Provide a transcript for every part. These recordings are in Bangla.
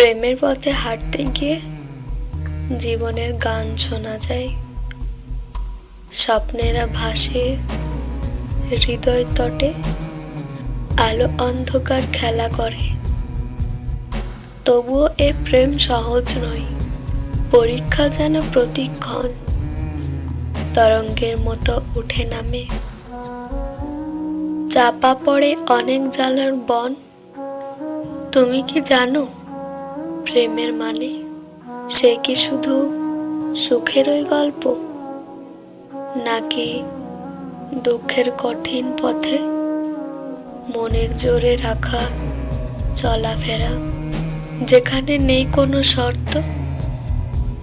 প্রেমের পথে হাঁটতে গিয়ে জীবনের গান শোনা যায়। স্বপ্নেরা ভাসে, হৃদয় তটে, আলো অন্ধকার খেলা করে। তবুও এ প্রেম সহজ নয়, পরীক্ষা যেন প্রতিক্ষণ তরঙ্গের মতো উঠে নামে। চাপা পড়ে অনেক জ্বালার বন, তুমি কি জানো? প্রেমের মানে? সে কি শুধু সুখেরই গল্প? নাকি দুঃখের কঠিন পথে মনের জোরে রাখা চলাফেরা? যেখানে নেই কোনো শর্ত,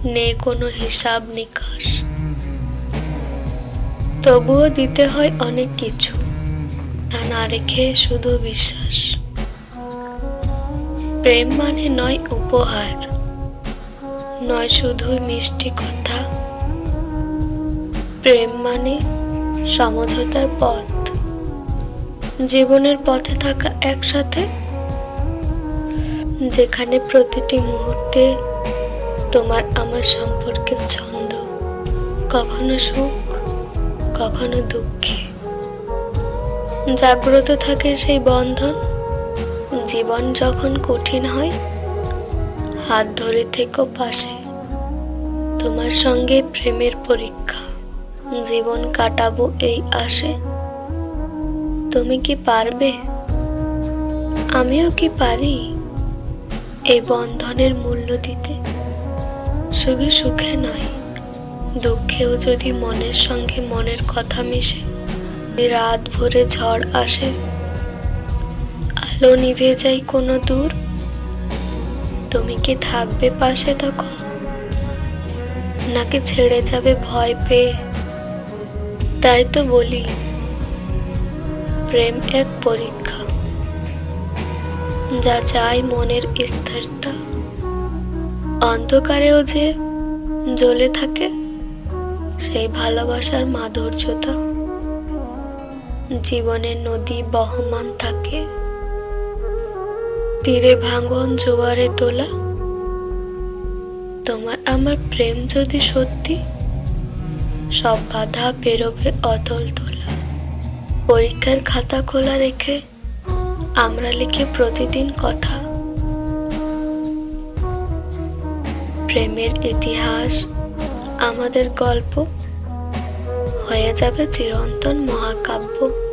নেই কোনো হিসাব নিকাশ। তবুও দিতে হয় অনেক কিছু, না রেখে শুধু বিশ্বাস। প্রেম মানে নয় উপহার, নয় শুধু মিষ্টি কথা। প্রেম মানে সমঝোতার পথ, জীবনের পথে থাকা একসাথে। যেখানে প্রতিটি মুহূর্তে তোমার আমার সম্পর্কের ছন্দ কখনো সুখ, কখনো দুঃখে। জাগ্রত থাকে সেই বন্ধন জীবন যখন কঠিন হয়, হাত ধরে থেকো পাশে। তোমার সঙ্গে প্রেমের পরীক্ষা। জীবন কাটাবো এই আশে। তুমি কি পারবে? আমিও কি পারি এই বন্ধনের মূল্য দিতে? শুধু সুখে নয়, দুঃখেও যদি মনের সঙ্গে মনের কথা মিশে, রাত ভরে ঝড় আসে। আলো নিভে যায় কোনো দূর। তুমি কি থাকবে পাশে তখন? নাকি ছেড়ে যাবে ভয় পেয়ে? তাই তো বলি, প্রেম এক পরীক্ষা। যা চাই মনের স্থিরতা। অন্ধকারেও যে জ্বলে থাকে, সেই ভালোবাসার মাধুর্যতা। জীবনের নদী বহমান থাকে। তীরে ভাঙন জোয়ারে তোলা। তোমার আমার প্রেম যদি সত্যি, সব বাধা পেরোবে অতল তোলা। পরীক্ষার খাতা খোলা রেখে আমরা লিখি প্রতিদিন কথা। প্রেমের ইতিহাস, আমাদের গল্প, হয়ে যাবে চিরন্তন মহাকাব্য।